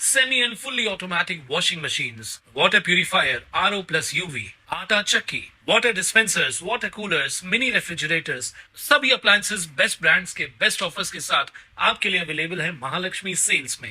semi and fully automatic washing machines, water purifier, RO plus UV, आटा चक्की, water dispensers, water coolers, mini refrigerators, सभी appliances best brands के best offers के साथ आपके लिए अवेलेबल है महालक्ष्मी सेल्स में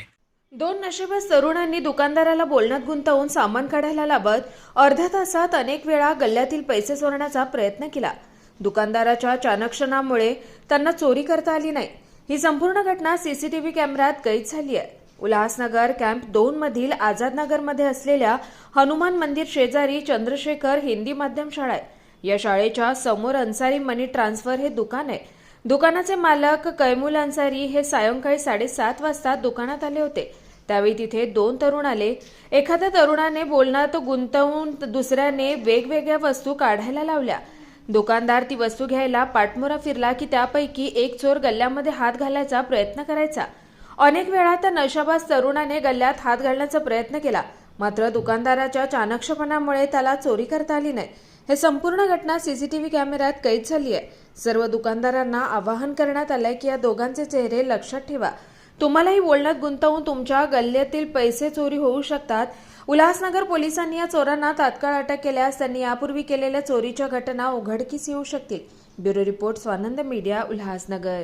दोन नशेबस तरुणांनी दुकानदाराला बोलण्यात गुंतवून सामान काढायला लावत अर्ध्या तासात अनेक वेळा गल्ल्यातील पैसे चोरण्याचा प्रयत्न केला. दुकानदाराच्या चाणक्षणामुळे त्यांना चोरी करता आली नाही. ही संपूर्ण घटना सीसीटीव्ही कॅमेऱ्यात कैद झाली आहे. उल्हासनगर कॅम्प दोन मधील आझादनगरमध्ये असलेल्या हनुमान मंदिर शेजारी चंद्रशेखर हिंदी माध्यम शाळा आहे. या शाळेच्या समोर अन्सारी मनी ट्रान्सफर हे दुकान आहे. दुकानाचे मालक कैमुल अन्सारी हे सायंकाळी साडेसात वाजता दुकानात आले होते. त्यावेळी तिथे दोन तरुण आले. एखाद्या तरुणाने बोलण्यात गुंतवून दुसऱ्याने वेगवेगळ्या वस्तू काढायला लावल्या. दुकानदार ती वस्तू घ्यायला पाठमोरा फिरला की त्यापैकी एक चोर गल्ल्यामध्ये हात घालायचा प्रयत्न करायचा. अनेक वेळा त्या नशाबाज तरुणाने गल्ल्यात हात घालण्याचा प्रयत्न केला. मात्र दुकानदाराच्या चाणक्षपणामुळे त्याला चोरी करता आली नाही. हे संपूर्ण घटना सीसीटीव्ही कॅमेऱ्यात कैद झाली आहे. सर्व दुकानदारांना आवाहन करण्यात आलंय की या दोघांचे चेहरे लक्षात ठेवा. तुम्हालाही बोलण्यात गुंतवून तुमच्या गल्ल्यातील पैसे चोरी होऊ शकतात. उल्हासनगर पोलिसांनी या चोरांना तात्काळ अटक केल्यास त्यांनी यापूर्वी केलेल्या चोरीच्या घटना उघडकीस येऊ शकतील. Bureau report Swanand media Ulhasnagar.